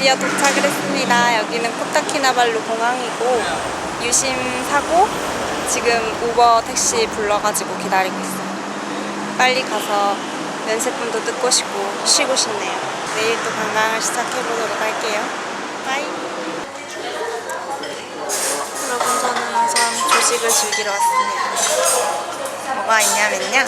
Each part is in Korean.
드디어 도착을 했습니다. 여기는 코타키나발루 공항이고 유심 사고 지금 우버 택시 불러가지고 기다리고 있어요. 빨리 가서 면세품도 뜯고 싶고 쉬고 싶네요. 내일 또 관광을 시작해보도록 할게요. 바이. 여러분 저는 우선 조식을 즐기러 왔습니다. 뭐가 있냐면요.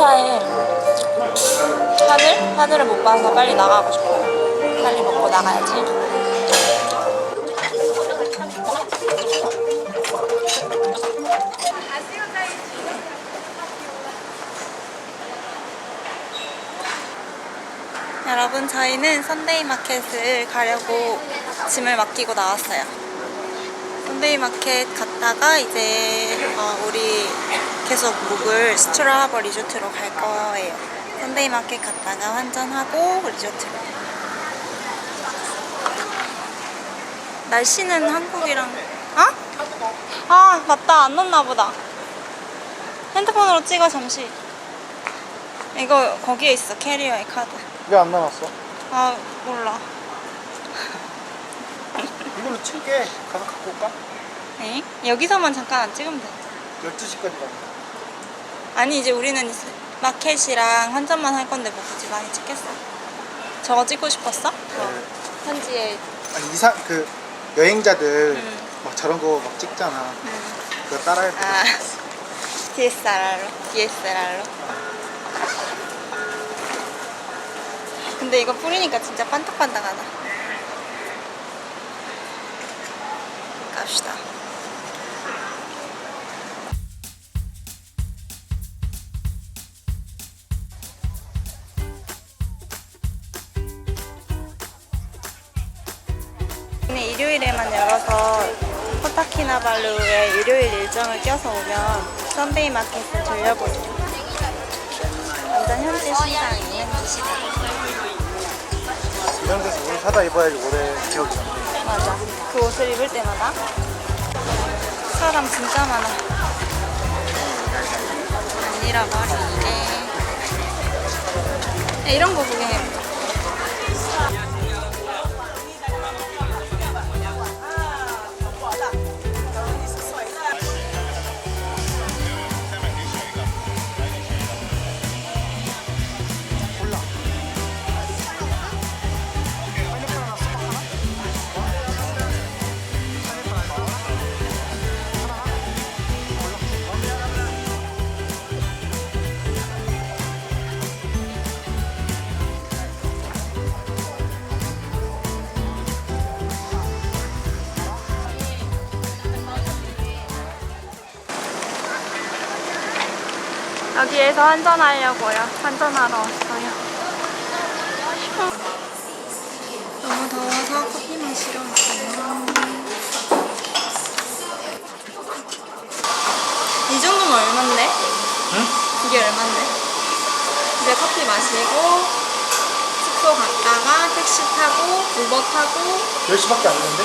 코타에 하늘? 하늘을 못 봐서 빨리 나가고 싶어요. 빨리 먹고 나가야지. 여러분 저희는 선데이 마켓을 가려고 짐을 맡기고 나왔어요. 선데이 마켓 갔다가 이제 어, 우리 계속 묵을 스트라 하버 리조트로 갈 거예요. 선데이 마켓 갔다가 환전하고 리조트로. 날씨는 한국이랑 어? 아 맞다 안 넣나 보다. 핸드폰으로 찍어 잠시. 이거 거기에 있어 캐리어에 카드. 왜안 나왔어? 아 몰라. 이걸로 칠게 가서 갖고 올까? 에? 여기서만 잠깐 안 찍으면 돼. 12시까지 가 아니 이제 우리는 마켓이랑 환전만 할 건데 뭐 굳이 많이 찍겠어? 저거 찍고 싶었어? 네. 현지에 아니 이사 그 여행자들 음. 막 저런 거 막 찍잖아 음. 그거 따라해 아 DSLR로 DSLR로 근데 이거 뿌리니까 진짜 반짝반짝하다 갑시다 발루의 일요일 일정을 껴서 오면 썬데이 마켓을 들려보죠. 완전 현지 시장이에요, 현지 시장. 이런 데서 오늘 사다 입어야지 오래 기억이 남네 맞아. 그 옷을 입을 때마다 사람 진짜 많아. 안 잃어버리네. 야, 이런 거 구경해보자. 여기에서 환전하려고요. 환전하러 왔어요. 너무 더워서 커피 마시러 왔어요. 이 정도면 얼만데? 응? 이게 얼만데? 이제 커피 마시고 숙소 갔다가 택시 타고 우버 타고 10시밖에 안 됐는데?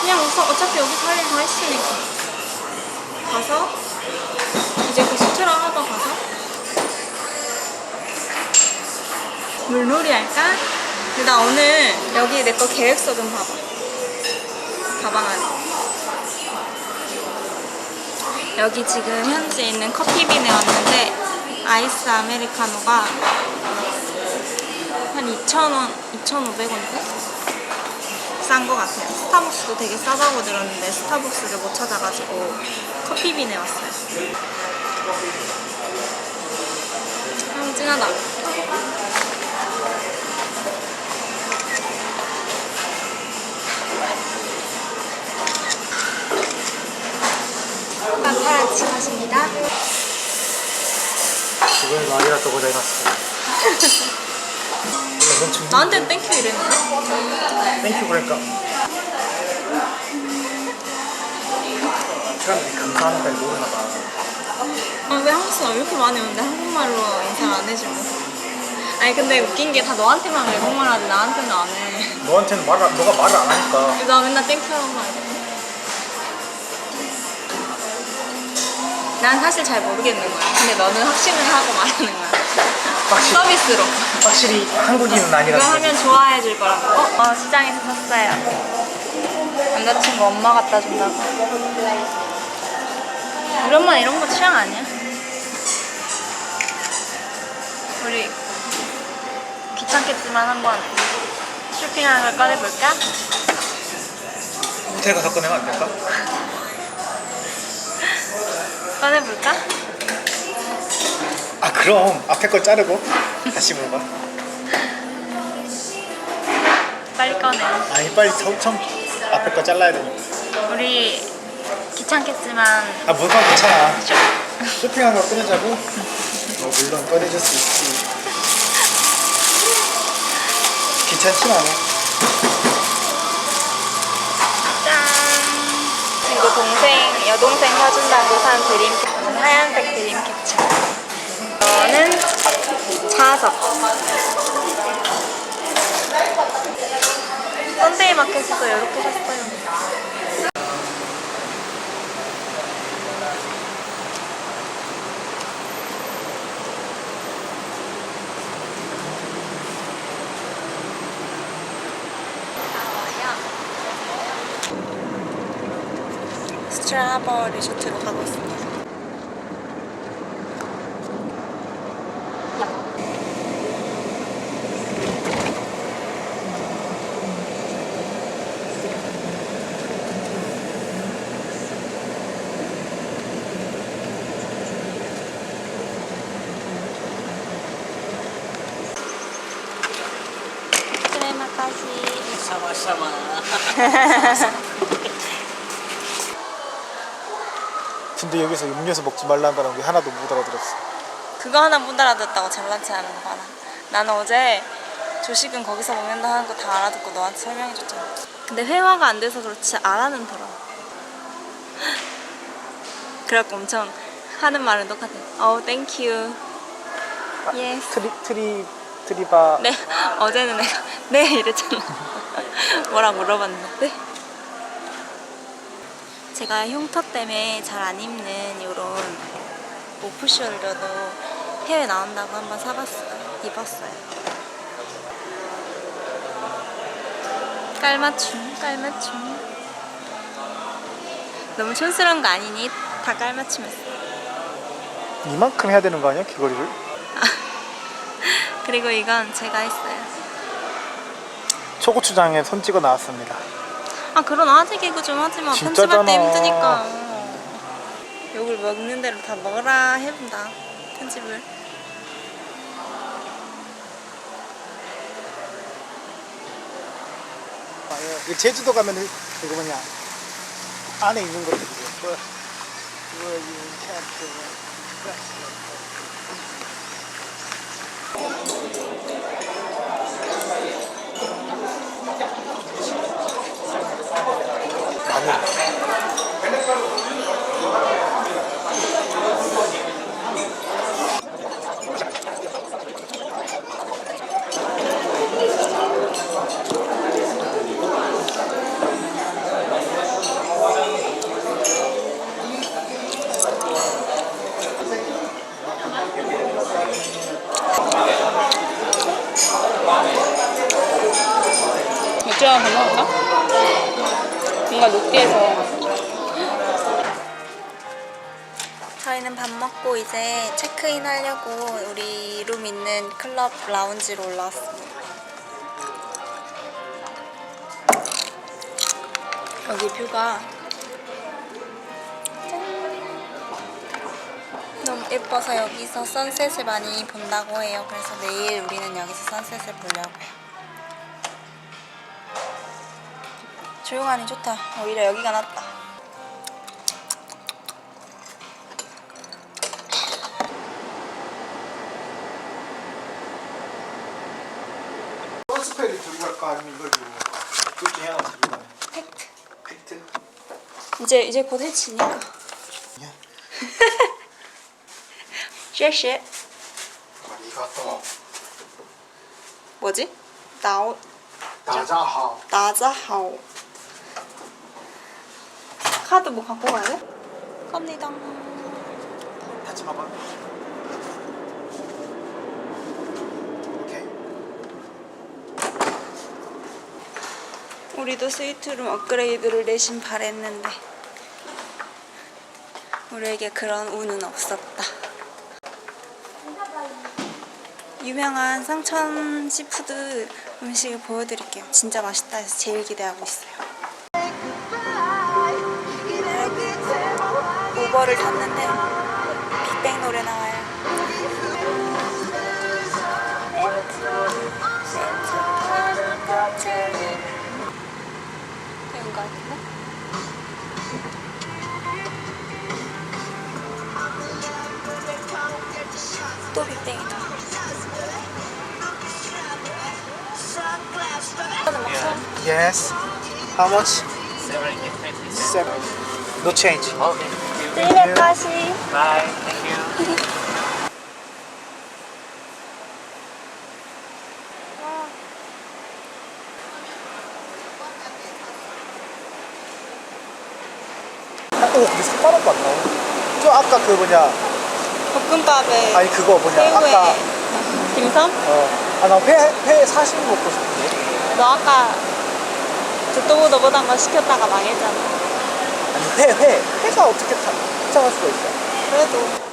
그냥 우선 어차피 여기서 할 일 다 했으니까 가서 물놀이 할까? 근데 나 오늘 여기 내 거 계획서 좀 봐봐 가방 안에 여기 지금 현지에 있는 커피빈에 왔는데 아이스 아메리카노가 한 2,000원, 2,500원대? 싼거 같아요. 스타벅스도 되게 싸다고 들었는데 스타벅스를 못 찾아가지고 커피빈에 왔어요. 아, 진하다. 지금 또 고자이마스 나한테는 땡큐 이랬는데? 땡큐 그러니까 사람들이 감사하는 걸 모르나 봐 아, 왜 한국 사람 왜 이렇게 많이 오는데 한국말로 인사를 안 해주고? 아니 근데 웃긴 게 다 너한테만 외국말 하지 나한테는 안 해. 너한테는 말 안- 너가 말을 안 하니까 그래서 나 맨날 땡큐 하는 거 아니야? 난 사실 잘 모르겠는 거야. 근데 너는 확신을 하고 말하는 거야. 확실히 서비스로. 확실히 한국인은 이거 아니라는 거지 하면 좋아해 줄 거라고. 어, 어, 시장에서 샀어요. 남자친구 엄마 갖다 준다고. 우리 엄마 이런 거 취향 아니야? 우리 귀찮겠지만 한번 쇼핑하는 걸 꺼내볼까? 호텔 가서 꺼내면 안 될까? 꺼내볼까? 아 그럼 앞에 걸 자르고 다시 물어봐 빨리 꺼내. 아니 빨리 처음, 처음 앞에 거 잘라야 되니까 우리 귀찮겠지만 아 뭐가 괜찮아 쇼. 쇼핑한 거 꺼내자고? 어, 물론 꺼내줄 수 있지 귀찮지만 않아 짠! 친구 동생, 여동생 사준다고 산 드림 캡처. 하얀색 드림 캡처. 이거는 자석. 썬데이 마켓에서 이렇게 샀어요. 스트라버 리조트로 가고 있습니다. 스트레마까지. 근데 여기서 음료수 먹지 말란다는 게 하나도 못 알아들었어 그거 하나 못 알아듣다고 잘난 체 하는 거 봐라. 나는 어제 조식은 거기서 먹는다 하는 거 다 알아듣고 너한테 설명해줬잖아. 근데 회화가 안 돼서 그렇지 알아는 들어. 그래갖고 엄청 하는 말은 똑같아. 어우, 땡큐. 예스. 트리 트리 트리바 네, 어제는 내가 네 이랬잖아. 뭐라 물어봤는데. 네. 제가 흉터 때문에 잘 안 입는 이런 오프숄더도 해외 나온다고 한번 사봤어요. 입었어요. 깔맞춤, 깔맞춤. 너무 촌스러운 거 아니니? 다 깔맞춤했어. 이만큼 해야 되는 거 아니야 귀걸이를? 그리고 이건 제가 했어요. 초고추장에 손 찍어 나왔습니다 아 그런 아재 개그 좀 하지 마. 진짜잖아. 편집할 때 힘드니까. 욕을 먹는 대로 다 먹으라 해본다. 편집을. 아, 예. 제주도 가면 이거 뭐냐 안에 있는 것들 뭐, 뭐, 이 캔트, 뭐, 마늘 맥주 하나 더 먹을까? 뭔가 느끼해서. 저희는 밥 먹고 이제 체크인 하려고 우리 룸 있는 클럽 라운지로 올라왔습니다. 여기 뷰가 너무 예뻐서 여기서 선셋을 많이 본다고 해요. 그래서 내일 우리는 여기서 선셋을 보려고요. 조용하니 좋다. 오히려 여기가 낫다. 스페를 들고 갈까 아니면 이걸 들고 갈까? 둘 중에 하나 들고 가면 팩트. 팩트? 이제 이제 곧 해치니까. 야 쉐쉐. 아, 이거 또 뭐지? 나오 나자하. 나자하오. 카드 뭐 갖고 가야 돼? 갑니다. 같이 봐봐 오케이 우리도 스위트룸 업그레이드를 내심 바랬는데 우리에게 그런 운은 없었다. 유명한 상천 시푸드 음식을 보여드릴게요. 진짜 맛있다 해서 제일 기대하고 있어요. 우버를 탔는데 빅뱅 노래 나와요. 배운 거 같은데? 또 빅뱅이다. 처음 Yes How much? Seven No change 찌레까시 Bye. Thank you. 오 근데 3만원도 안 나오네 저 아까 그 뭐냐 볶음밥에 아니 그거 뭐냐 새우에 아까 딤섬? 어아 나 회 회 사실 먹고 싶은데 너 아까 듣도 너보다 거 시켰다가 망했잖아. 아니 회회. 회가 어떻게 타, 포장할 수가 있어 그래도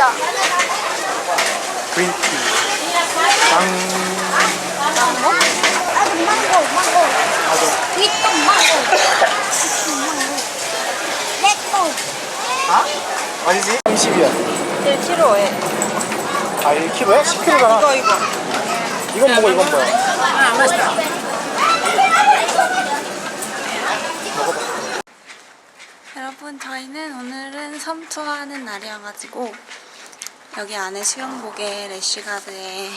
먹자. 그린티 빵 뭐? 망고, 망고. 위또 망고. 망고. 레고. 아? 아니지? 30이야 1kg에. 아 1kg야? 10kg잖아 이거 이거. 이건 뭐고 이건 뭐야 여러분 저희는 오늘은 섬 투어하는 날이어가지고 여기 안에 수영복에 래쉬가드에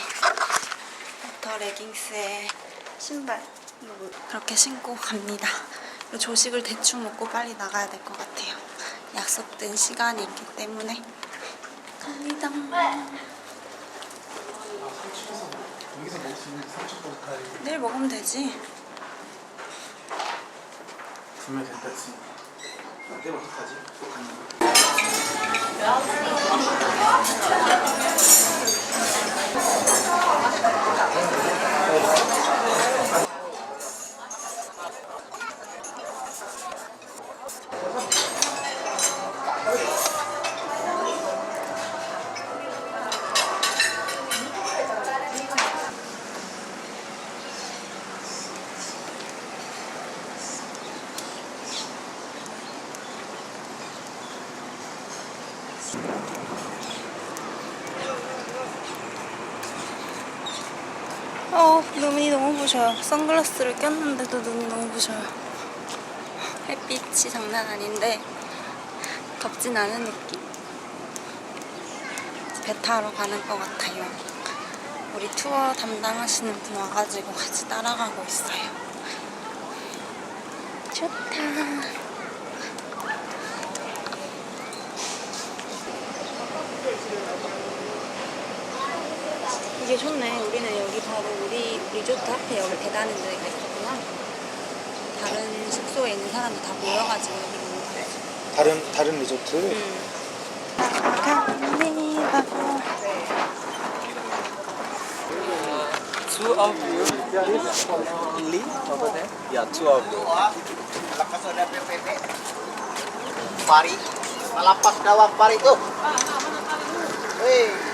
버터 레깅스에 신발 그렇게 신고 갑니다. 조식을 대충 먹고 빨리 나가야 될 것 같아요. 약속된 시간이 있기 때문에 갑니다. 내일 먹으면 되지. 분명 됐다 했으니까 내일 어떡하지? 또 가는 거 어, 눈이 선글라스를 꼈는데도 눈이 너무 부셔요. 햇빛이 장난 아닌데 덥진 않은 느낌. 배 타러 가는 것 같아요. 우리 투어 담당하시는 분 와가지고 같이 따라가고 있어요. 좋다. 이게 좋네. 우리는 여기 바로 우리 리조트 앞에 여기 배다는 데가 있었구나. 다른 숙소에 있는 사람들 다 모여가지고 여기로 온 거지. 다른 다른 리조트. 갑니다. Two of you. Lee over there. Yeah, two of you. Lakas ada PPP. Pari. Malapas dawang pari tuh. Hei.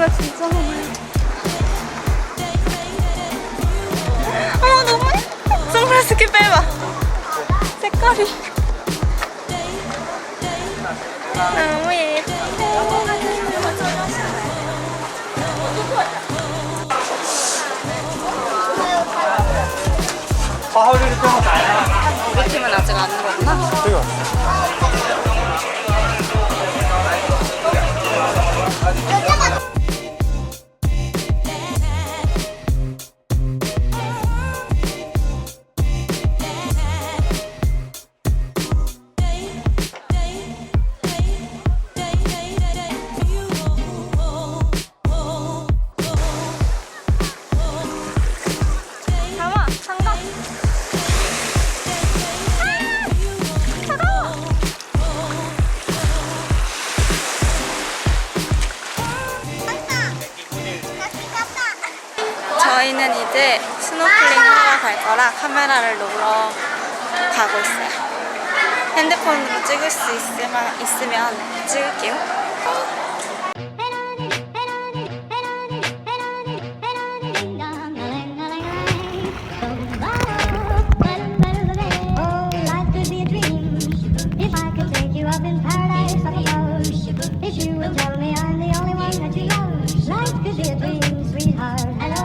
물고기가 진짜 많아요. 어머 너무 예뻐. 선글라스 껴 빼봐. 색깔이 너무 예뻐. 우리 팀은 아직 안온 거구나. Tell me I'm the only one that you love, life could be a dream, sweetheart.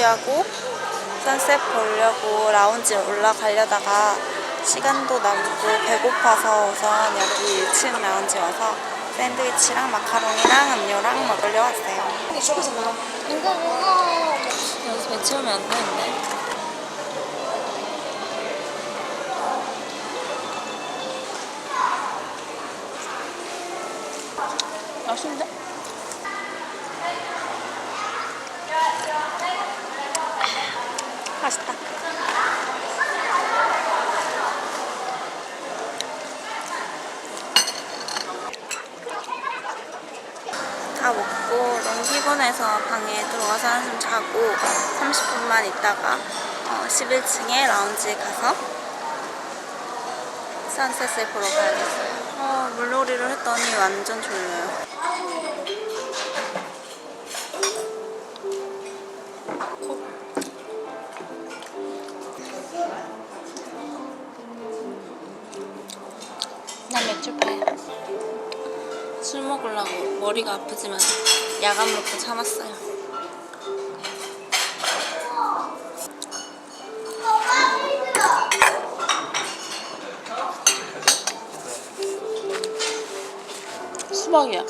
준비하고 선셋 보려고 라운지 올라가려다가 시간도 남고 배고파서 우선 여기 1층 라운지 와서 샌드위치랑 마카롱이랑 음료랑 먹으려 왔어요. 뭐야? 여기서 배 채우면 안 되는데. 맛있는데? 맛있다. 좀 피곤해서 방에 들어와서 자고 30분만 있다가 어, 11층에 라운지에 가서 선셋을 보러 가야겠어요. 어, 물놀이를 했더니 완전 졸려요. 술 먹으려고 머리가 아프지만 야간 먹고 참았어요. 수박이야.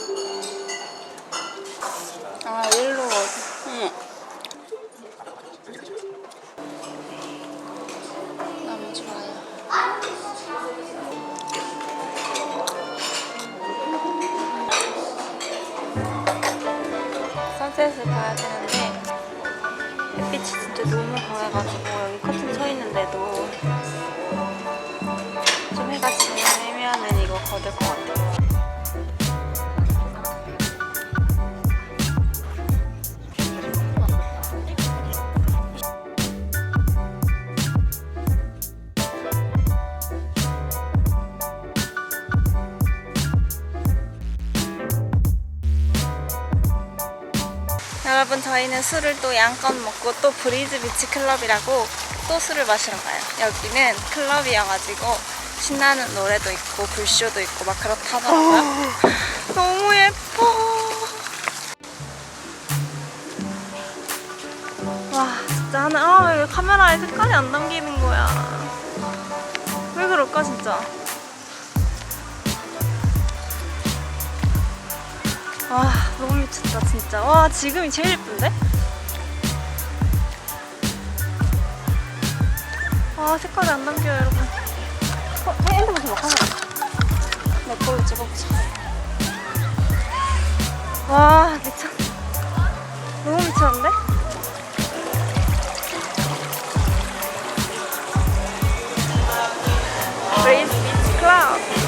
저희는 술을 또 양껏 먹고 또 브리즈 비치 클럽이라고 또 술을 마시러 가요. 여기는 클럽이어가지고 신나는 노래도 있고 불쇼도 있고 막 그렇다더라고요. 너무 예뻐. 와 진짜 하나 아왜 카메라에 색깔이 안 담기는 거야. 왜 그럴까 진짜. 와 너무 미쳤다 진짜 와 지금이 제일 예쁜데? 와 색깔이 안 담겨요 여러분 어? 내 핸드폰 좀 카메라 내 걸로 찍어보자 와 미쳤 너무 미쳤는데? 브레이스 비치 클럽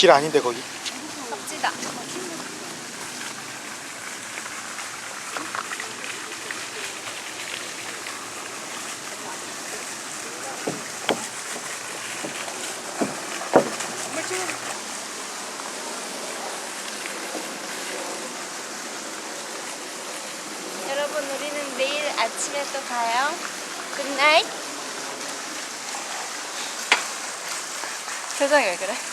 길 아닌데 거기? 섭지다 여러분 우리는 내일 아침에 또 가요 굿나잇 표정이 왜 그래?